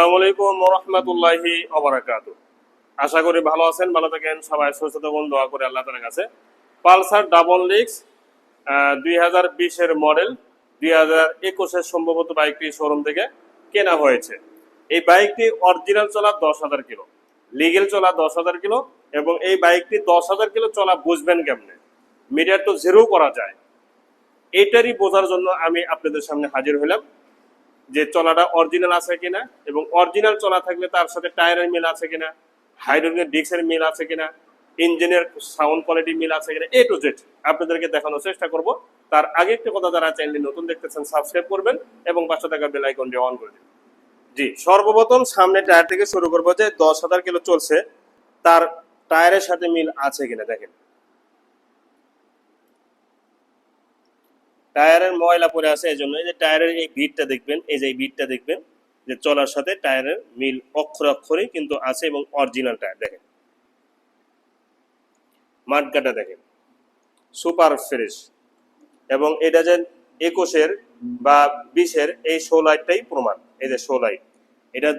আসসালামু আলাইকুম রহমতুল্লাহি অবরাকাত আশা করি ভালো আছেন, ভালো থাকেন, সবাই সুস্থ দোয়া করে আল্লাহ তালার কাছে। পালসার ডাবল লিক্স দুই হাজার বিশের মডেল, দুই হাজার একুশের সম্ভবত বাইকটি শোরুম থেকে কেনা হয়েছে। এই বাইকটি অরিজিনাল চলা দশ হাজার কিলো লিগেল চলা দশ হাজার কিলো এবং এই বাইকটি দশ হাজার কিলো চলা বুঝবেন কেমনে? মিটার তো জিরো করা যায়। এটারই বোঝার জন্য আমি আপনাদের সামনে হাজির হলাম যে চলাটা অরিজিনাল আছে কিনা এবং অরিজিনাল চলা থাকলে তার সাথে টায়ারের মিল আছে কিনা হাইড্রোজেন ডিস্কের মিল আছে কিনা ইঞ্জিনের সাউন্ড কোয়ালিটি মিল আছে কিনা এ টু জেড আপনাদেরকে দেখানোর চেষ্টা করব। তার আগে একটা কথা যারা চ্যানেলটি নতুন দেখতেছেন সাবস্ক্রাইব করবেন এবং পাশে থাকা বেল আইকনটি অন করে দিন। জি, সর্বপ্রথম সামনে টায়ার থেকে শুরু করব যে দশ হাজার কিলো চলছে, তার টায়ারের সাথে মিল আছে কিনা দেখেন। টায়ারের ময়লা পড়ে আছে এই জন্য এই যে টায়ারের এই ভিড়টা দেখবেন, এই যে এই ভিড়টা দেখবেন, যে চলার সাথে টায়ারের মিল অক্ষর অক্ষরে কিন্তু আছে এবং অরিজিনাল টায়ার, দেখেন। মাঠগাটা দেখেন। Super fresh. এবং এটা যে একুশের বা বিশের এই শো লাইটটাই প্রমাণ, এই যে শো লাইট এটা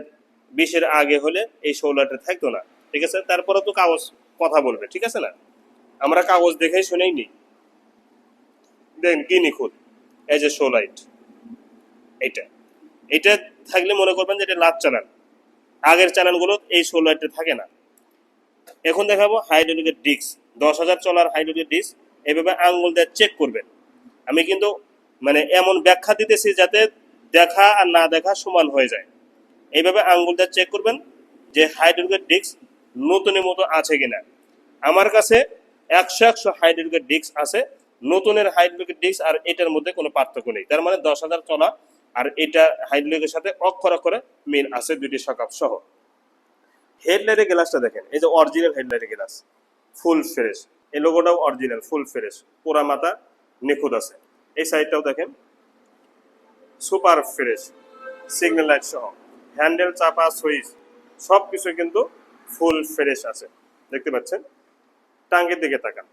বিশের আগে হলে এই শো লাইটটা থাকতো না, ঠিক আছে? তারপরে তো কাগজ কথা বলবে, ঠিক আছে না? আমরা কাগজ দেখেই শুনেই নিই। দেন কি নিখুঁত এই যে শো লাইট এটা এটা থাকলে মনে করবেন যে এটা লাভ চালান আগের চ্যানেলগুলো এই শো লাইটটা থাকে না। এখন দেখাবো হাইড্রোলিকের ডিস্ক দশ হাজার চলার হাইড্রোলিকের ডিস্ক এভাবে আঙ্গুল দিয়ে চেক করবেন। আমি কিন্তু মানে এমন ব্যাখ্যা দিতেছি যাতে দেখা আর না দেখা সমান হয়ে যায়। এইভাবে আঙ্গুল দিয়ে চেক করবেন যে হাইড্রোলিকের ডিস্ক নতুনের মতো আছে কিনা। আমার কাছে একশো একশো হাইড্রোলিকের ডিস্ক আছে। নতুনের হাইড্রোলিকের ডিস্ক আর এটার মধ্যে কোনো পার্থক্য নেই। তার মানে দশ হাজার চলা আর এটা হাইড্রোলিকের সাথে অক্ষর অক্ষরে মিল আছে দুটি সকাপ সহ। হেডলাইটের গ্লাসটা দেখেন, এই যে অরিজিনাল হেডলাইটের গ্লাস ফুল ফ্রেশ এই লোগোটাও অরিজিনাল ফুল ফ্রেশ পুরা মাথা, নিখুঁত আছে। এই সাইডটাও দেখেন সুপার ফ্রেশ সিগন্যাল লাইট সহ। হ্যান্ডেল চাপা সুইচ সব কিছু কিন্তু ফুল ফ্রেশ আছে। দেখতে পাচ্ছেন? টাঙ্গের দিকে তাকান।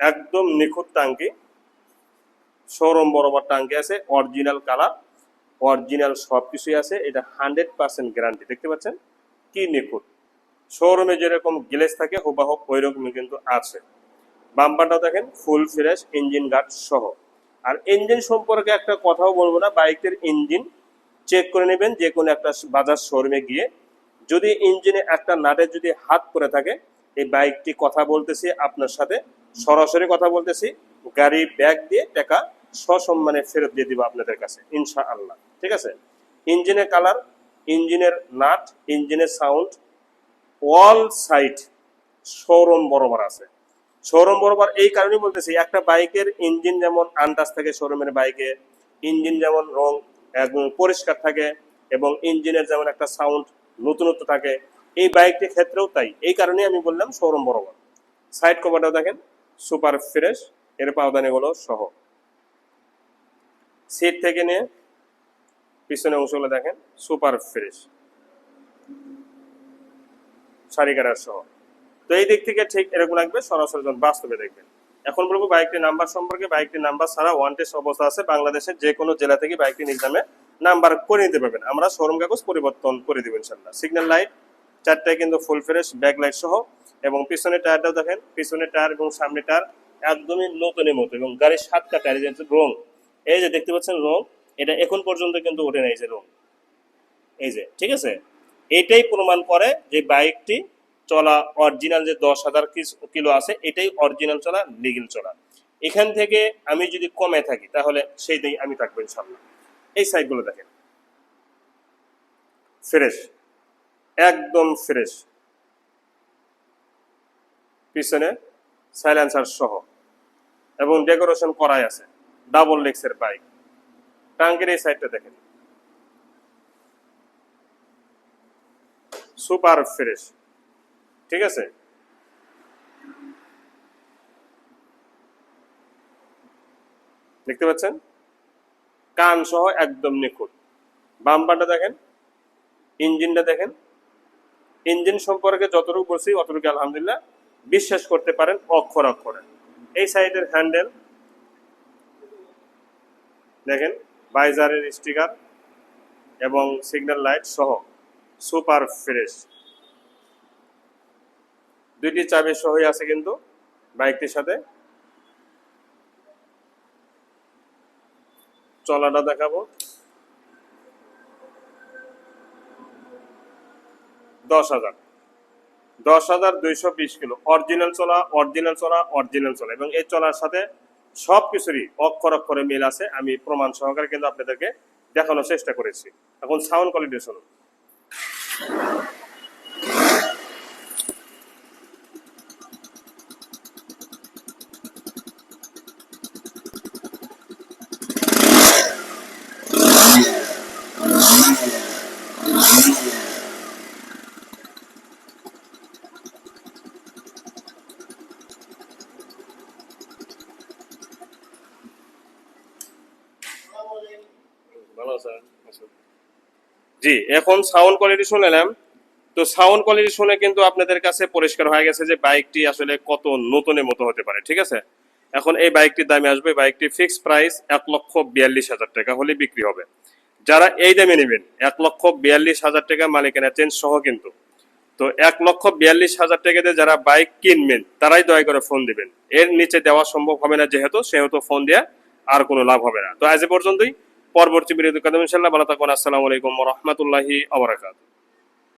একদম নিখুঁত টাঙ্কি। শোরুম বরাবর টাঙ্কি আছে অরিজিনাল কালার অরিজিনাল সব কিছুই আছে, এটা হান্ড্রেড পার্সেন্ট গ্যারান্টি দেখতে পাচ্ছেন? কি নিখুঁত। শোরুমে যেরকম গ্লেস থাকে হুবাহুব ওই রকমই কিন্তু আছে। বাম্পারটাও দেখেন ফুল ফ্রেশ ইঞ্জিন গার্ড সহ। আর ইঞ্জিন সম্পর্কে একটা কথাও বলব না বাইকের ইঞ্জিন চেক করে নেবেন, যে কোনো একটা বাজার শোরুমে গিয়ে। যদি ইঞ্জিনে একটা নাটে যদি হাত পরে থাকে এই বাইকটি কথা বলতেছি, আপনার সাথে সরাসরি কথা বলতেছি। গাড়ি, ব্যাগ দিয়ে টাকা সসম্মানে ফেরত দিয়ে দিব আপনাদের কাছে ইনশা আল্লাহ ঠিক আছে? ইঞ্জিনের কালার, ইঞ্জিনের নাট, ইঞ্জিনের সাউন্ড অল সাইড শোরুম বরাবর আছে। শোরুম বরাবর এই কারণেই বলতেছি, একটা বাইকের ইঞ্জিন যেমন আন্দাজ থাকে শোরুমের বাইকে, ইঞ্জিন যেমন রং পরিষ্কার থাকে এবং ইঞ্জিনের যেমন একটা সাউন্ড নতুনত্ব থাকে এই বাইকটির ক্ষেত্রেও তাই। এই কারণেই আমি বললাম শোরুম বরাবর সাইড কভারটাও দেখেন, সুপার ফ্রেশ, এর পাওদানিগুলো সহ। সিট থেকে নিয়ে পিছনে অংশগুলো দেখেন, সুপার ফ্রেশ। সারি কাটার সহ। তো এই দিক থেকে ঠিক এরকম লাগবে, সরাসরি বাস্তবে দেখবেন। এখন বলব বাইকটির নাম্বার সম্পর্কে, বাইকটির নাম্বার ছাড়া ওয়ান টেস্ট অবস্থা আছে বাংলাদেশের যে কোনো জেলা থেকে বাইকটি নিজ নামে নাম্বার করে নিতে পারবেন। আমরা শোরুম কাগজ পরিবর্তন করে দিব ইনশাল্লাহ সিগন্যাল লাইট চারটায় কিন্তু ফুল ফ্রেশ ব্যাক লাইট সহ এবং পিছনের টায়ারটাও দেখেন পিছনের টায়ার এবং সামনের টায়ার একদমই নতুনের মতো এবং গাড়ির সাতটা টায়ার যে রং, এই যে দেখতে পাচ্ছেন রং, এটা এখন পর্যন্ত কিন্তু ওঠে নাই যে রং। এই যে, ঠিক আছে? এটাই প্রমাণ করে যে বাইকটি চলা অরিজিনাল যে দশ হাজার কিলো আছে, এটাই অরিজিনাল চলা লিগেল চলা। এখান থেকে আমি যদি কমে থাকি, তাহলে সেইটাই আমি থাকব ইনশাল্লাহ এই সাইডগুলো দেখেন। ফ্রেশ একদম ফ্রেশ। পিছনে সাইলেন্সার সহ। এবং ডেকোরেশন করাই আছে। ডাবল লেক্সের বাইক টাঙ্কের এই সাইডটা দেখেন। সুপার ফ্রেশ ঠিক আছে? দেখতে পাচ্ছেন? কান সহ একদম নিখুঁত। বাম্পারটা দেখেন। ইঞ্জিনটা দেখেন। ইঞ্জিন সম্পর্কে যতটুকু বলছি, অতটুকু আলহামদুলিল্লাহ বিশ্বাস করতে পারেন, অক্ষর অক্ষরে। এই সাইডের হ্যান্ডেল, দেখেন, বাইজারের স্টিকার এবং সিগন্যাল লাইট সহ সুপার ফ্রেশ। দুইটি চাবি সহই আছে কিন্তু বাইকটির সাথে। চলাটা দেখাবো। দশ হাজার। দশ হাজার দুইশো বিশ কিলো। অরিজিনাল চলা অরিজিনাল চলা অরিজিনাল চলা। এবং এই চলার সাথে সব কিছুরই অক্ষর অক্ষরে মিল আছে। আমি প্রমাণ সহকারে কিন্তু আপনাদেরকে দেখানোর চেষ্টা করেছি। এখন সাউন্ড কোয়ালিটি শুনুন। ভালো স্যার জি, এখন সাউন্ড কোয়ালিটি শুনলাম। তো সাউন্ড কোয়ালিটি শুনে কিন্তু আপনাদের কাছে পরিষ্কার হয়ে গেছে যে বাইকটি আসলে কত নতুনের মতো হতে পারে, ঠিক আছে? এখন এই বাইকটির দামে আসবে, বাইকটি ফিক্স প্রাইস এক লক্ষ বিয়াল্লিশ হাজার টাকা হলে বিক্রি হবে। যারা এই দামে নেবেন, এক লক্ষ বিয়াল্লিশ হাজার টাকা মালিকানা চেঞ্জ সহ কিন্তু। তো এক লক্ষ বিয়াল্লিশ হাজার টাকাতে যারা বাইক কিনবেন, তারাই দয়া করে ফোন দিবেন। এর নিচে দেওয়া সম্ভব হবে না যেহেতু, সেহেতু ফোন দেওয়া আর কোনো লাভ হবে না। তো আজ এ পর্যন্তই। পরবর্তী বিরোধী কাদম ইনশাল্লাহ ভালো থাকুন আসসালামু আলাইকুম রহমতুল্লাহি আবরাকাত